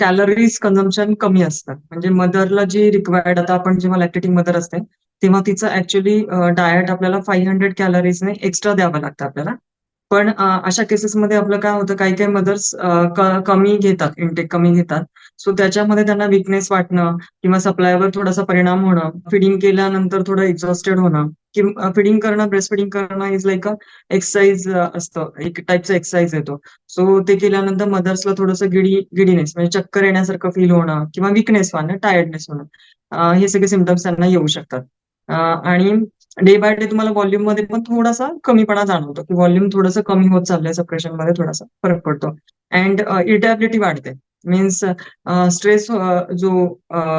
Calories consumption कमी असतात म्हणजे मदरला जी रिक्वायर्ड आता आपण जेव्हा लॅक्टेटिंग मदर असते, तेव्हा तिचं ऍक्च्युली डायट आपल्याला 500 कॅलरीजने एक्स्ट्रा द्यावं लागतं आपल्याला. पण अशा केसेसमध्ये आपलं काय होतं काही-काही मदर्स कमी घेतात, इंटेक कमी घेतात. सो त्याच्यामध्ये त्यांना वीकनेस वाटणं किंवा सप्लायवर थोडासा परिणाम होणं, फिडिंग केल्यानंतर थोडं एक्झॉस्टेड होणं किंवा फीडिंग करणं, ब्रेस्ट फीडिंग करणं इज लाइक अ एक्सरसाइज असतं. एक टाइपचा एक्सरसाइज येतो सो ते केल्यानंतर मदर्सला थोडंसं गिडी गिडीनेस म्हणजे चक्कर येण्यासारखं फील होणं किंवा वीकनेस वाढणं टायर्डनेस होणं हे सगळे सिमटम्स त्यांना येऊ शकतात. आणि डे बाय डे तुम्हाला व्हॉल्यूममध्ये पण थोडासा कमीपणा जाणवतो, की व्हॉल्यूम थोडंसं कमी होत चाललंय, सप्रेशनमध्ये थोडासा फरक पडतो. अँड अ, इरिटेबिलिटी वाढते. मीन्स स्ट्रेस uh, uh, जो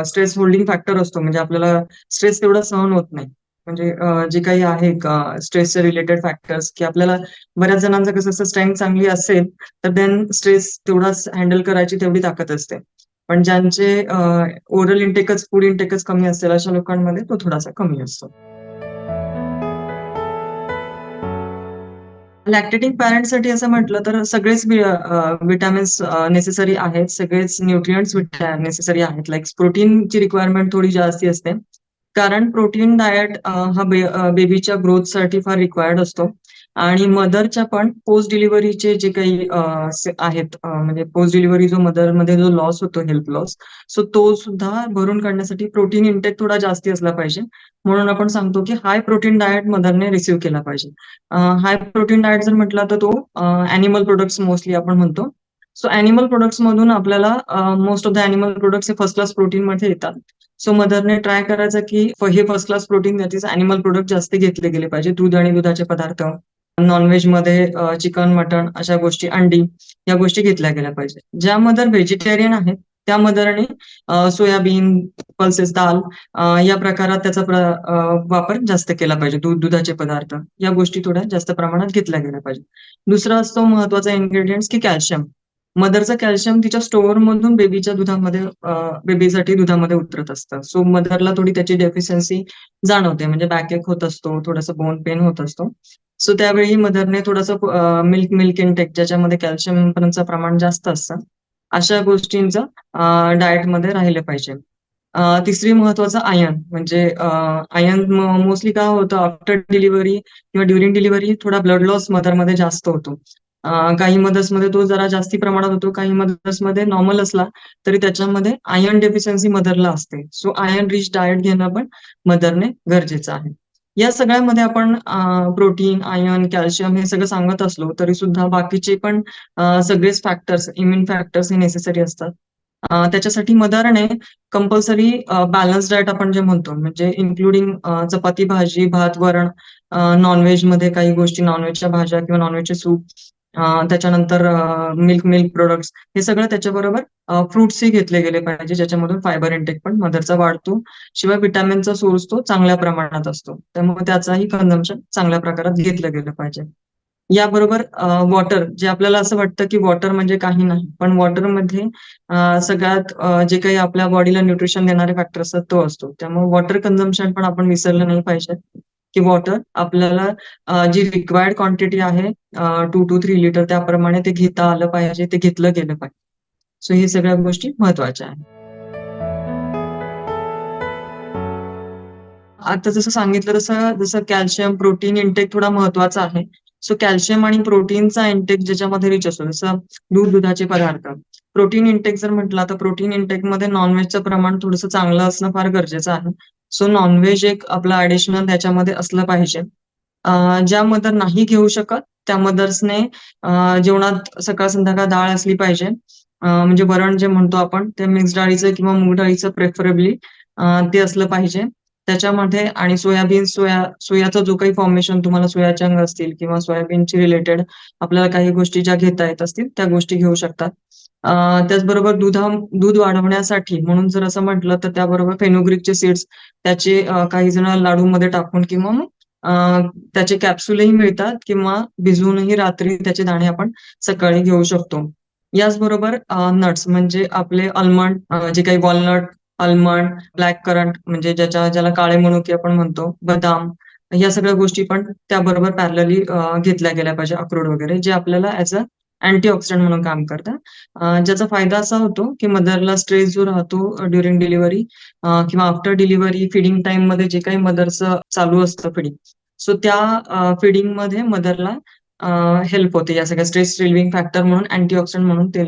स्ट्रेस होल्डिंग फॅक्टर असतो म्हणजे आपल्याला स्ट्रेस तेवढा सहन होत नाही. म्हणजे uh, जे काही आहे स्ट्रेसचे रिलेटेड फॅक्टर्स, की आपल्याला बऱ्याच जणांचं कसं असतं स्ट्रेंथ चांगली असेल, तर देन स्ट्रेस तेवढाच हँडल करायची तेवढी ताकद असते. पण ज्यांचे ओरल इंटेकच, फूड इंटेकच कमी असेल अशा लोकांमध्ये तो थोडासा कमी असतो. लॅक्टेटिंग पॅरेंटसाठी असं म्हटलं तर सगळेच विटॅमिन्स नेसेसरी आहेत. सगळेच न्यूट्रियंट्स नेसेसरी आहेत. लाइक प्रोटीनची रिक्वायरमेंट थोडी जास्ती असते. कारण प्रोटीन डायट हा बेबीच्या ग्रोथसाठी फार रिक्वायर्ड असतो आणि मदरच्या पण पोस्ट डिलिव्हरीचे जे काही आहेत म्हणजे पोस्ट डिलिव्हरी जो मदरमध्ये जो लॉस होतो हेल्थ लॉस, सो तो सुद्धा भरून काढण्यासाठी प्रोटीन इंटेक थोडा जास्ती असला पाहिजे. म्हणून आपण सांगतो, की हाय प्रोटीन डायट मदरने रिसीव्ह केला पाहिजे. हाय प्रोटीन डायट जर म्हटला तर तो अॅनिमल प्रोडक्ट्स मोस्टली आपण म्हणतो. सो ऍनिमल प्रोडक्ट्स मधून आपल्याला most of the animal products हे फर्स्ट क्लास प्रोटीन मध्ये येतात. सो मदरने ट्राय करायचं, की हे first class protein that is जास्त घेतले गेले पाहिजे. दूध आणि दुधाचे पदार्थ, नॉनव्हेजमध्ये चिकन, मटण अशा गोष्टी, अंडी या गोष्टी घेतल्या गेल्या पाहिजे. ज्या मदर व्हेजिटेरियन आहेत, त्या मदरने सोयाबीन, पल्सेस, दाल या प्रकारात त्याचा वापर जास्त केला पाहिजे. दूध, दुधाचे पदार्थ या गोष्टी थोड्या जास्त प्रमाणात घेतल्या गेल्या पाहिजे. दुसरा असतो महत्त्वाचा इन्ग्रेडियंट्स की कॅल्शियम. मदरचं कॅल्शियम तिच्या स्टोअर मधून बेबीच्या दुधामध्ये बेबीसाठी दुधामध्ये उतरत असतं. सो मदरला थोडी त्याची डेफिशियन्सी जाणवते. म्हणजे बॅकएक होत असतो, थोडासा बोन पेन होत असतो. सो त्यावेळी मदरने थोडंसं मिल्क मिल्क इनटेक ज्याच्यामध्ये कॅल्शियम पर्यंतचं प्रमाण जास्त असतं. अशा गोष्टींचं डाएटमध्ये राहिलं पाहिजे. तिसरी महत्वाचं आयन म्हणजे आयन मोस्टली काय होतं आफ्टर डिलिव्हरी किंवा ड्युरिंग डिलिव्हरी थोडा ब्लड लॉस मदरमध्ये जास्त होतो. काही मदर्समध्ये तो जरा जास्ती प्रमाणात होतो. काही मदर्समध्ये नॉर्मल असला तरी त्याच्यामध्ये आयर्न डेफिशियन्सी मदरला असते. सो आयर्न रिच डायट घेणं पण मदरने गरजेचं आहे. या सगळ्यामध्ये आपण प्रोटीन, आयर्न, कॅल्शियम हे सगळं सांगत असलो तरी सुद्धा बाकीचे पण सगळेच फॅक्टर्स, इम्युन फॅक्टर्स हे नेसेसरी असतात. त्याच्यासाठी मदरने कंपल्सरी बॅलन्स डायट आपण जे म्हणतो म्हणजे इन्क्लुडिंग चपाती, भाजी, भात, वरण, नॉनव्हेजमध्ये काही गोष्टी नॉनव्हेजच्या भाज्या किंवा नॉनव्हेजचे सूप त्याच्यानंतर मिल्क मिल्क प्रोडक्ट्स हे सगळं त्याच्याबरोबर फ्रुट्सही घेतले गेले पाहिजे, ज्याच्यामधून फायबर इंटेक पण मदरचा वाढतो. शिवाय विटॅमिनचा सोर्स तो चांगल्या प्रमाणात असतो. त्यामुळे त्याचाही कन्झम्पन चांगल्या प्रकारात घेतलं गेलं पाहिजे. याबरोबर वॉटर जे आपल्याला असं वाटतं, की वॉटर म्हणजे काही नाही. पण वॉटरमध्ये सगळ्यात जे काही आपल्या बॉडीला न्यूट्रिशन देणारे फॅक्टर असतात तो असतो. त्यामुळे वॉटर कन्झम्पन पण आपण विसरलं नाही पाहिजे, की वॉटर आपल्याला जी रिक्वायर्ड क्वांटिटी आहे टू टू थ्री लिटर त्याप्रमाणे ते घेता आलं पाहिजे, ते घेतलं गेलं पाहिजे. सो हे सगळ्या गोष्टी महत्त्वाच्या आहेत. आता जसं सांगितलं तसं जसं कॅल्शियम, प्रोटीन इंटेक थोडा महत्त्वाचा आहे. सो कॅल्शियम आणि प्रोटीनचा इंटेक ज्याच्यामध्ये रिच असतो जसं दूध, दुधाचे पदार्थ. प्रोटीन इंटेक जर म्हटला तर प्रोटीन इंटेकमध्ये नॉनव्हेजचं प्रमाण थोडंसं चांगलं असणं फार गरजेचं आहे. सो नॉनव्हेज एक आपलं ऍडिशनल त्याच्यामध्ये असलं पाहिजे. ज्या मदर नाही घेऊ शकत त्या मदर्सने जेवणात सकाळ-संध्याकाळ डाळ असली पाहिजे. म्हणजे वरण जे म्हणतो आपण ते मिक्स डाळीचं किंवा मूग डाळीचं प्रेफरेबली ते असलं पाहिजे. त्याच्यामध्ये आणि सोयाबीन, सोया सोयाचा जो काही फॉर्मेशन तुम्हाला सोयाच्या अंग असतील किंवा सोयाबीनची रिलेटेड आपल्याला काही गोष्टी ज्या घेता येत असतील त्या गोष्टी घेऊ शकतात. त्याचबरोबर दुधा दूध वाढवण्यासाठी म्हणून जर असं म्हटलं तर त्याबरोबर फेनोग्रिकचे सीड्स त्याचे काही जण लाडूमध्ये टाकून किंवा मग त्याचे कॅप्सूलही मिळतात किंवा भिजवूनही रात्री त्याचे दाणे आपण सकाळी घेऊ शकतो. याचबरोबर नट्स म्हणजे आपले अल्मंड जे काही वॉलनट, अल्मंड ब्लॅक करंट म्हणजे ज्याच्या ज्याला काळे मनुके आपण म्हणतो, बदाम या सगळ्या गोष्टी पण त्याबरोबर पॅरलली घेतल्या गेल्या पाहिजे अक्रोड वगैरे जे आपल्याला ॲज अ अँटीऑक्सिडंट म्हणून काम करतात. ज्याचा फायदा असा होतो, की मदरला स्ट्रेस जो राहतो ड्युरिंग डिलिव्हरी किंवा आफ्टर डिलिव्हरी फिडिंग टाइममध्ये जे काही मदरचं चालू असतं फीडिंग, सो त्या फिडिंगमध्ये मदरला हेल्प होते. या सगळ्या स्ट्रेस रिलिव्हिंग फॅक्टर म्हणून अँटीऑक्सिडंट म्हणून ते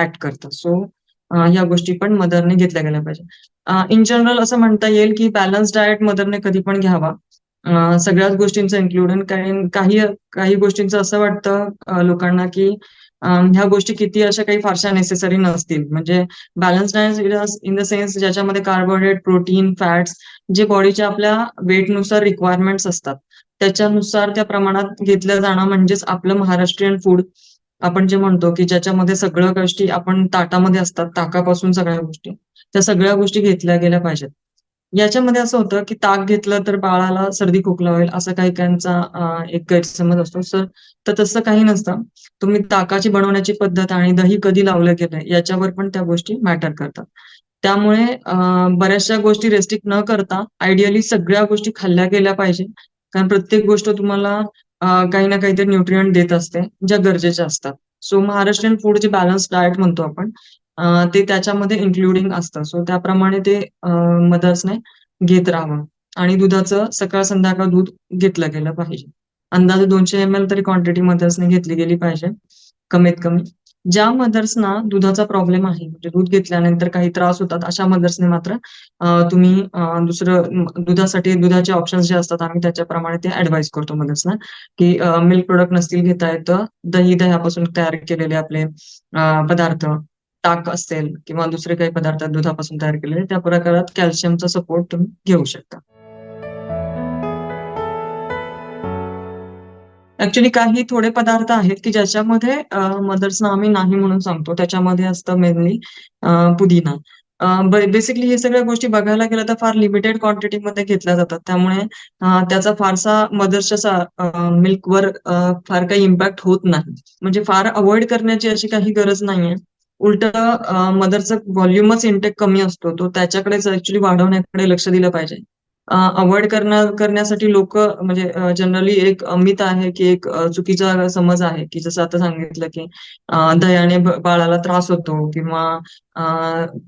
ऍड करतं. सो ह्या गोष्टी पण मदरने घेतल्या गेल्या पाहिजे. इन जनरल असं म्हणता येईल, की बॅलन्स डायट मदरने कधी पण घ्यावा. सगळ्याच गोष्टींचं इन्क्लुडन कारण काही काही गोष्टींचं असं वाटतं लोकांना, की ह्या गोष्टी किती अशा काही फारशा नेसेसरी नसतील. म्हणजे balance diet in the sense ज्याच्यामध्ये कार्बोहायड्रेट, प्रोटीन, फॅट्स जे बॉडीच्या आपल्या वेटनुसार रिक्वायरमेंट्स असतात. त्याच्यानुसार त्या प्रमाणात घेतलं जाणं म्हणजेच आपलं महाराष्ट्रीयन फूड. आपण जे म्हणतो, की ज्याच्यामध्ये सगळ्या गोष्टी आपण ताटामध्ये असतात, ताकापासून सगळ्या गोष्टी. त्या सगळ्या गोष्टी घेतल्या गेल्या पाहिजेत. याच्यामध्ये असं होतं, की ताक घेतलं तर बाळाला सर्दी खोकला होईल असा काही-काहींचा एक गैरसमज असतो. सर तर तसं काही नसतं. तुम्ही ताकाची बनवण्याची पद्धत आणि दही कधी लावलं गेलं याच्यावर पण त्या गोष्टी मॅटर करतात. त्यामुळे बऱ्याचशा गोष्टी रेस्ट्रिक्ट न करता आयडियली सगळ्या गोष्टी खाल्ल्या गेल्या पाहिजे. कारण प्रत्येक गोष्ट तुम्हाला काही ना काहीतरी न्यूट्रियंट देत असते, ज्या गरजेच्या असतात. सो महाराष्ट्रीयन फूड जे बॅलन्स डायट म्हणतो आपण अ, ते त्याच्यामध्ये इन्क्लुडिंग असतं. सो त्याप्रमाणे ते अ, मदर्सने घेत राहावं आणि दुधाचं सकाळ संध्याकाळ दूध घेतलं गेलं पाहिजे. अंदाजे 200 एम-एल तरी क्वांटिटी मदर्सने घेतली गेली पाहिजे, कमीत कमी. ज्या मदर्सना दुधाचा प्रॉब्लेम आहे, म्हणजे दूध घेतल्यानंतर काही त्रास होतात, अशा मदर्सने मात्र अ, तुम्ही अ, दुसरं दुधासाठी दुधाचे ऑप्शन्स जे असतात आम्ही त्याच्याप्रमाणे ते ॲडवाईस करतो मदर्सना, की अ, मिल्क प्रॉडक्ट नसतील घेता येत दही, दह्यापासून तयार केलेले आपले अ, पदार्थ, ताक असेल किंवा दुसरे काही पदार्थ दुधापासून तयार केलेले, त्या प्रकारात कॅल्शियमचा सपोर्ट तुम्ही घेऊ शकता. ऍक्च्युली काही थोडे पदार्थ आहेत, की ज्याच्यामध्ये मदर्स मदर्सना आम्ही नाही म्हणून सांगतो. त्याच्यामध्ये असतं मेनली पुदिना. बेसिकली हे सगळ्या गोष्टी बघायला गेलं तर फार लिमिटेड क्वांटिटीमध्ये घेतल्या जातात. त्यामुळे त्याचा फारसा मदर्सच्या मिल्कवर फार काही इम्पॅक्ट होत नाही. म्हणजे फार अवॉइड करण्याची अशी काही गरज नाहीये. उलट मदरचा व्हॉल्यूमच इंटेक कमी असतो. तो त्याच्याकडेच ऍक्च्युली वाढवण्याकडे लक्ष दिलं पाहिजे. अवॉइड करण्या करण्यासाठी लोक म्हणजे जनरली एक मित आहे, की एक चुकीचा समज आहे, की जसं आता सांगितलं, की दह्याने बाळाला त्रास होतो किंवा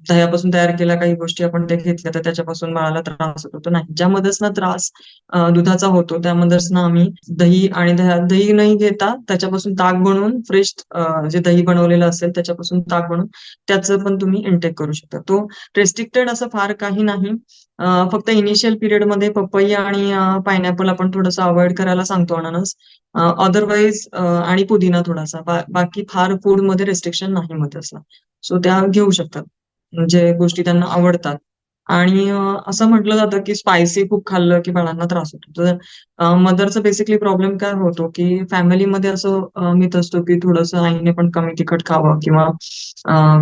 दह्यापासून तयार केल्या काही गोष्टी आपण त्या घेतल्या तर त्याच्यापासून बाळाला त्रास होतो. तर नाही, ज्या मदर्सना त्रास दुधाचा होतो त्या मदर्सना आम्ही दही आणि दह्या दही नाही घेता त्याच्यापासून ताक बनवून फ्रेश जे दही बनवलेलं असेल त्याच्यापासून ताक बनवून त्याचं पण तुम्ही इनटेक करू शकता. तो रेस्ट्रिक्टेड असं फार काही नाही. फक्त इनिशियल पिरियडमध्ये पपई आणि पायनॅपल आपण थोडंसं अवॉइड करायला सांगतो अननस. अदरवाईज आणि पुदिना थोडासा. बा बाकी फार फूडमध्ये रिस्ट्रिक्शन नाही मदर्सला. सो त्या घेऊ शकतात. म्हणजे गोष्टी त्यांना आवडतात आणि असं म्हटलं जातं, की स्पायसी खूप खाल्लं, की बाळांना त्रास होतो. तर मदरचा बेसिकली प्रॉब्लेम काय होतो, की फॅमिलीमध्ये असं मीत असतो, की थोडंसं आईने पण कमी तिखट खावं किंवा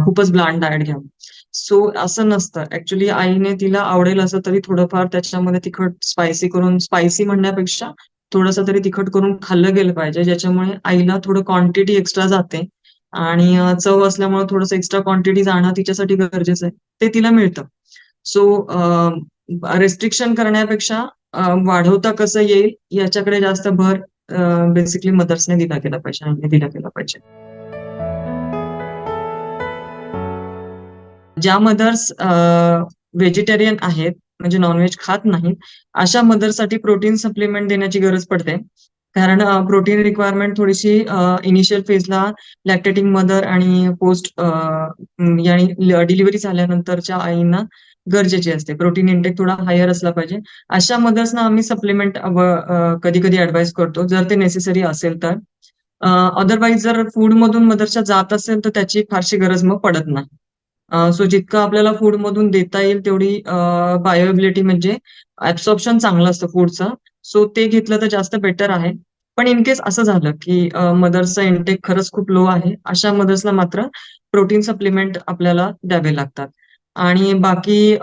खूपच ब्लांड डायट घ्यावं. सो असं नसतं. ऍक्च्युली आईने तिला आवडेल असं तरी थोडंफार त्याच्यामध्ये तिखट स्पायसी करून स्पायसी म्हणण्यापेक्षा थोडंसं तरी तिखट करून खाल्लं गेलं पाहिजे. ज्याच्यामुळे आईला थोडं क्वांटिटी एक्स्ट्रा जाते आणि चव असल्यामुळे थोडंसं एक्स्ट्रा क्वांटिटी जाणं तिच्यासाठी गरजेचं आहे. ते तिला मिळतं. सो अ, रिस्ट्रिक्शन करण्यापेक्षा वाढवता कसं येईल याच्याकडे जास्त भर बेसिकली मदर्सने दिला गेला पाहिजे, आईने दिला गेला पाहिजे. ज्या मदर्स व्हेजिटेरियन आहेत, म्हणजे नॉनव्हेज खात नाहीत, अशा मदर्ससाठी प्रोटीन सप्लिमेंट देण्याची गरज पडते. कारण प्रोटीन रिक्वायरमेंट थोडीशी इनिशियल फेजला लॅक्टेटिंग मदर आणि पोस्ट आणि डिलिव्हरी झाल्यानंतरच्या आईंना गरजेची असते. प्रोटीन इंटेक थोडा हायर असला पाहिजे. अशा मदर्सना आम्ही सप्लिमेंट कधी-कधी ऍडवाइस करतो, जर ते नेसेसरी असेल तर. अदरवाईज जर फूड मधून मदरच्या जात असेल, तर त्याची फारशी गरज मग पडत नाही. सो जितकं आपल्याला फूड मधून देता येईल तेवढी बायोएबिलिटी म्हणजे ऍब्सॉर्प्शन चांगलं असतं फूडचं. सो ते घेतलं तर जास्त बेटर आहे. पण इन केस असं झालं, की मदर्सचा इंटेक खरंच खूप लो आहे. अशा मदर्सला मात्र प्रोटीन सप्लिमेंट आपल्याला द्यावे लागतात. आणि बाकी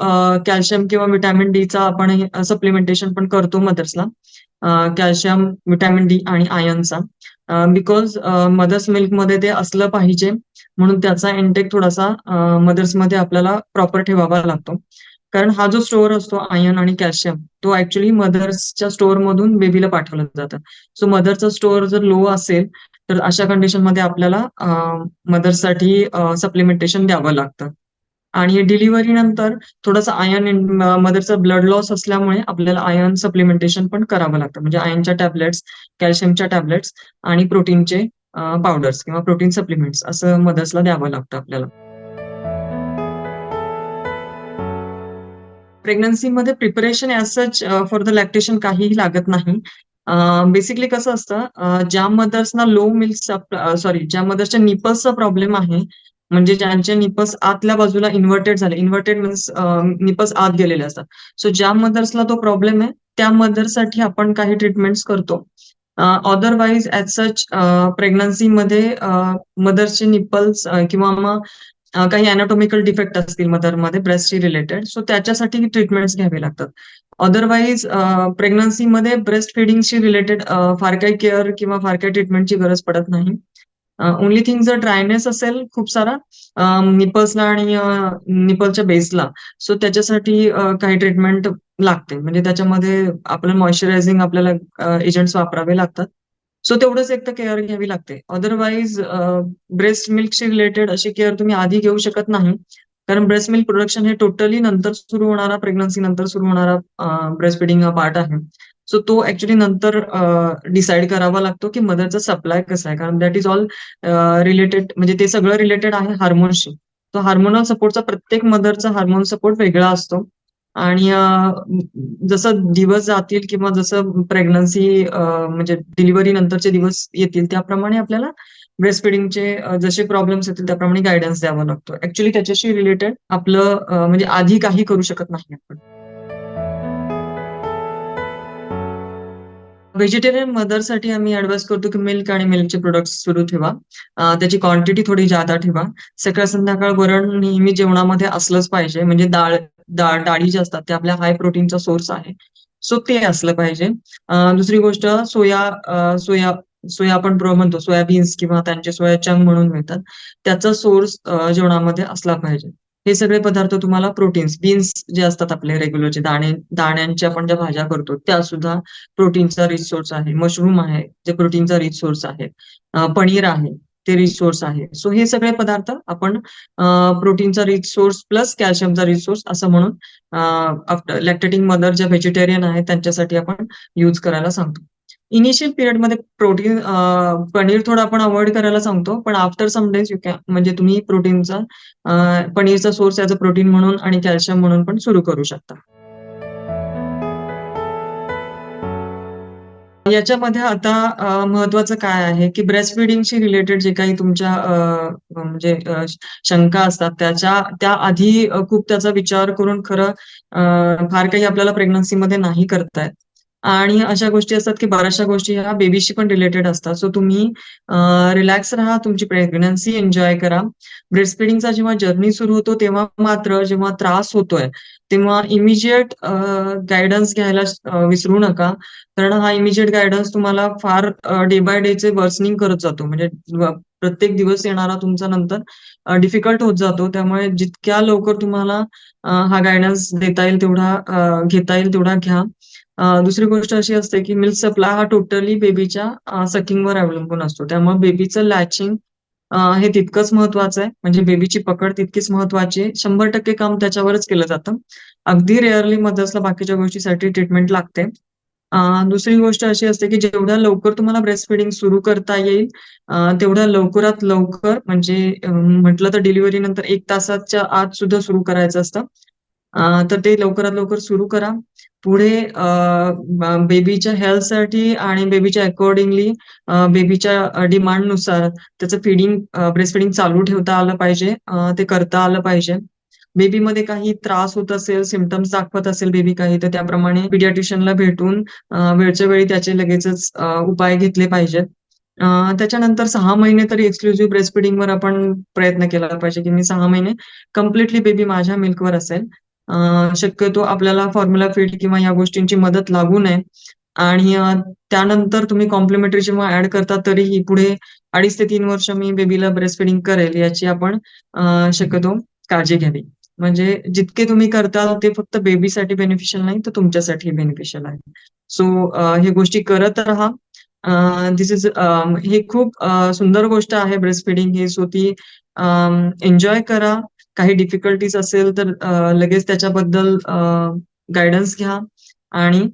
कॅल्शियम किंवा व्हिटॅमिन डीचा आपण सप्लिमेंटेशन पण करतो मदर्सला. कॅल्शियम, व्हिटॅमिन डी आणि आयर्नचा. बिकॉज मदर्स मिल्कमध्ये ते असलं पाहिजे म्हणून त्याचा इंटेक थोडासा मदर्समध्ये आपल्याला प्रॉपर ठेवावा लागतो. कारण हा जो स्टोअर असतो आयर्न आणि कॅल्शियम तो ऍक्च्युली मदर्सच्या स्टोअर मधून बेबीला पाठवलं जातं सो मदरचा स्टोअर जर लो असेल तर अशा कंडिशनमध्ये आपल्याला मदरसाठी सप्लिमेंटेशन द्यावं लागतं आणि डिलिव्हरी नंतर थोडस आयर्न मदरचा ब्लड लॉस असल्यामुळे आपल्याला आयर्न सप्लिमेंटेशन पण करावं लागतं. म्हणजे आयर्नच्या टॅबलेट्स कॅल्शियमच्या टॅबलेट्स आणि प्रोटीनचे पावडर्स किंवा प्रोटीन सप्लिमेंट्स असं मदर्सला द्यावं लागतं आपल्याला. प्रेग्नन्सीमध्ये preparation as such for the lactation काहीही लागत नाही. बेसिकली कसं असतं ज्या मदर्सना लो मिल्क सॉरी ज्या मदर्सच्या निपल्सचा प्रॉब्लेम आहे म्हणजे ज्यांचे निपल्स आतल्या बाजूला इन्व्हर्टेड झाले. इन्व्हर्टेड मीन्स निपल्स आत गेलेले असतात. सो ज्या मदर्सला तो प्रॉब्लेम आहे त्या मदरसाठी आपण काही ट्रीटमेंट्स करतो. अदरवाईज ॲज सच प्रेग्नन्सीमध्ये मदरचे निपल्स किंवा मग काही अॅनाटॉमिकल डिफेक्ट असतील मदरमध्ये ब्रेस्टशी रिलेटेड सो त्याच्यासाठी ट्रीटमेंट्स घ्यावे लागतात. अदरवाईज प्रेग्नन्सीमध्ये ब्रेस्ट फिडिंगशी रिलेटेड फार काही केअर किंवा फार काही ट्रीटमेंटची गरज पडत नाही. ओनली थिंग जर ड्रायनेस असेल खूप सारा निपल्सला आणि निपलच्या बेसला सो त्याच्यासाठी काही ट्रीटमेंट लागते. म्हणजे त्याच्यामध्ये आपलं मॉइश्चरायझिंग आपल्याला एजंट्स वापरावे लागतात. सो तेवढंच एक तर केअर घ्यावी लागते. अदरवाईज ब्रेस्ट मिल्कशी रिलेटेड अशी केअर तुम्ही आधी घेऊ शकत नाही. कारण ब्रेस्ट मिल्क प्रोडक्शन हे टोटली नंतर सुरू होणारा प्रेग्नन्सी नंतर सुरू होणारा ब्रेस्ट फिडिंग हा पार्ट आहे. सो तो ऍक्च्युली नंतर डिसाईड करावा लागतो की मदरचा सप्लाय कसा आहे. कारण दॅट इज ऑल रिलेटेड म्हणजे ते सगळं रिलेटेड आहे हार्मोनशी तो हार्मोनल सपोर्टचा प्रत्येक मदरचा हार्मोन सपोर्ट वेगळा असतो. आणि जसं दिवस जातील किंवा जसं प्रेग्नन्सी म्हणजे डिलिव्हरी नंतरचे दिवस येतील त्याप्रमाणे आपल्याला ब्रेस्ट फिडिंगचे जसे प्रॉब्लेम्स येतील त्याप्रमाणे गायडन्स द्यावा लागतो ऍक्च्युली त्याच्याशी रिलेटेड आपलं म्हणजे आधी काही करू शकत नाही आपण. व्हेजिटेरियन मदरसाठी आम्ही ऍडवाइस करतो की मिल्क आणि मिल्कचे प्रोडक्ट सुरू ठेवा. त्याची क्वांटिटी थोडी जादा ठेवा. सकाळ संध्याकाळ वरण नेहमी जेवणामध्ये असलंच पाहिजे. म्हणजे डाळ डाळ डाळी जे असतात ते आपल्या हाय प्रोटीनचा सोर्स आहे. सो ते असलं पाहिजे. दुसरी गोष्ट सोया सोया सोया आपण म्हणतो सोयाबीन्स किंवा त्यांचे सोया चंग म्हणून मिळतात. त्याचा सोर्स जेवणामध्ये असला पाहिजे. हे सगळे पदार्थ तुम्हाला प्रोटीन्स बीन्स जे असतात आपले रेग्युलरचे दाणे दाण्यांच्या आपण ज्या भाज्या करतो त्या सुद्धा प्रोटीनचा रिच सोर्स आहे. मशरूम आहे जे प्रोटीनचा रिच सोर्स आहे पनीर आहे ते रिच सोर्स आहे. सो हे सगळे पदार्थ आपण प्रोटीनचा रिच सोर्स प्लस कॅल्शियमचा रिच सोर्स असं म्हणून लॅक्टेटिंग मदर ज्या व्हेजिटेरियन आहेत त्यांच्यासाठी आपण युज करायला सांगतो. इनिशियल पिरियडमध्ये प्रोटीन पनीर थोडं आपण अवॉइड करायला सांगतो पण after some days you can म्हणजे तुम्ही प्रोटीनचा पनीरचा सोर्स ॲज अ प्रोटीन म्हणून आणि कॅल्शियम म्हणून पण सुरू करू शकता. याच्यामध्ये आता महत्वाचं काय आहे की ब्रेस्ट फिडिंगशी रिलेटेड जे काही तुमच्या म्हणजे शंका असतात त्याच्या त्या आधी खूप त्याचा विचार करून खरं फार काही आपल्याला प्रेग्नन्सीमध्ये नाही करतायत आणि अशा गोष्टी असतात की बऱ्याचशा गोष्टी ह्या बेबीशी पण रिलेटेड असतात. सो तुम्ही रिलॅक्स राहा तुमची प्रेग्नन्सी एन्जॉय करा. ब्रेस्ट फिडिंगचा जेव्हा जर्नी सुरू होतो तेव्हा मात्र जेव्हा त्रास होतोय तेव्हा इमिजिएट गायडन्स घ्यायला विसरू नका. कारण हा इमिजिएट गायडन्स तुम्हाला फार डे बाय डेचे वर्सनिंग करत जातो. म्हणजे प्रत्येक दिवस येणारा तुमचा नंतर डिफिकल्ट होत जातो. त्यामुळे जितक्या लवकर तुम्हाला हा गायडन्स देता येईल तेवढा घेता येईल तेवढा घ्या. दुसरी गोष्ट अशी असते की मिल्क सप्लाय हा टोटली बेबीच्या सकिंगवर अवलंबून असतो. त्यामुळे बेबीचं लॅचिंग हे तितकंच महत्वाचं आहे. म्हणजे बेबीची पकड तितकीच महत्वाची आहे. शंभर टक्के काम त्याच्यावरच केलं जातं. अगदी रेअरली मदर्सला बाकीच्या गोष्टीसाठी ट्रीटमेंट लागते. दुसरी गोष्ट अशी असते की जेवढ्या लवकर तुम्हाला ब्रेस्ट फिडिंग सुरू करता येईल तेवढ्या लवकरात लवकर म्हणजे म्हटलं तर डिलिव्हरी नंतर एक तासाच्या आत सुद्धा सुरू करायचं असतं. तर ते लवकरात लवकर सुरू करा. पुढे बेबीच्या हेल्थसाठी आणि बेबीच्या अकॉर्डिंगली बेबीच्या डिमांडनुसार त्याचं फिडिंग ब्रेस्ट फिडिंग चालू ठेवता आलं पाहिजे ते करता आलं पाहिजे. बेबीमध्ये काही त्रास होत असेल सिमटम्स दाखवत असेल बेबी काही तर त्याप्रमाणे पिडियाट्रिशियनला भेटून वेळच्या वेळी त्याचे लगेचच उपाय घेतले पाहिजेत. त्याच्यानंतर सहा महिने तरी एक्सक्लुझिव्ह ब्रेस्ट फिडिंगवर आपण प्रयत्न केला पाहिजे की मी सहा महिने कम्प्लिटली बेबी माझ्या मिल्कवर असेल. शक्यतो आपल्याला फॉर्म्युला फीड किंवा या गोष्टींची मदत लागू नये आणि त्यानंतर तुम्ही कॉम्प्लिमेंटरी जेव्हा ऍड करता तरीही पुढे अडीच ते तीन वर्ष मी बेबीला ब्रेस्ट फिडिंग करेल याची आपण शक्यतो काळजी घ्यावी म्हणजे जितके तुम्ही करताल ते फक्त बेबीसाठी बेनिफिशियल नाही तर तुमच्यासाठी बेनिफिशियल आहे. सो हे गोष्टी करत राहा. दिस इज ही खूप सुंदर गोष्ट आहे ब्रेस्ट फिडिंग ही. सो ती एन्जॉय करा. काही डिफिकल्टीज असेल तर लगेच त्याच्याबद्दल गायडन्स घ्या आणि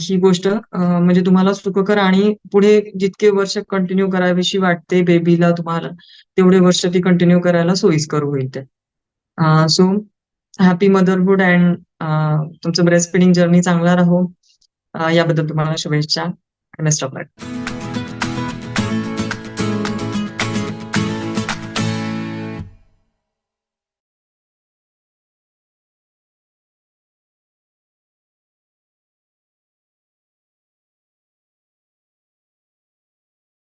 ही गोष्ट म्हणजे तुम्हाला सुखकर आणि पुढे जितके वर्ष कंटिन्यू करावीशी वाटते बेबीला तुम्हाला, तेवढे वर्ष ती कंटिन्यू करायला सोयीस्कर होईल ते. सो हॅपी मदरहूड अँड तुमचं ब्रेस्ट फिडिंग जर्नी चांगला राहो. याबद्दल तुम्हाला शुभेच्छा. Best of luck.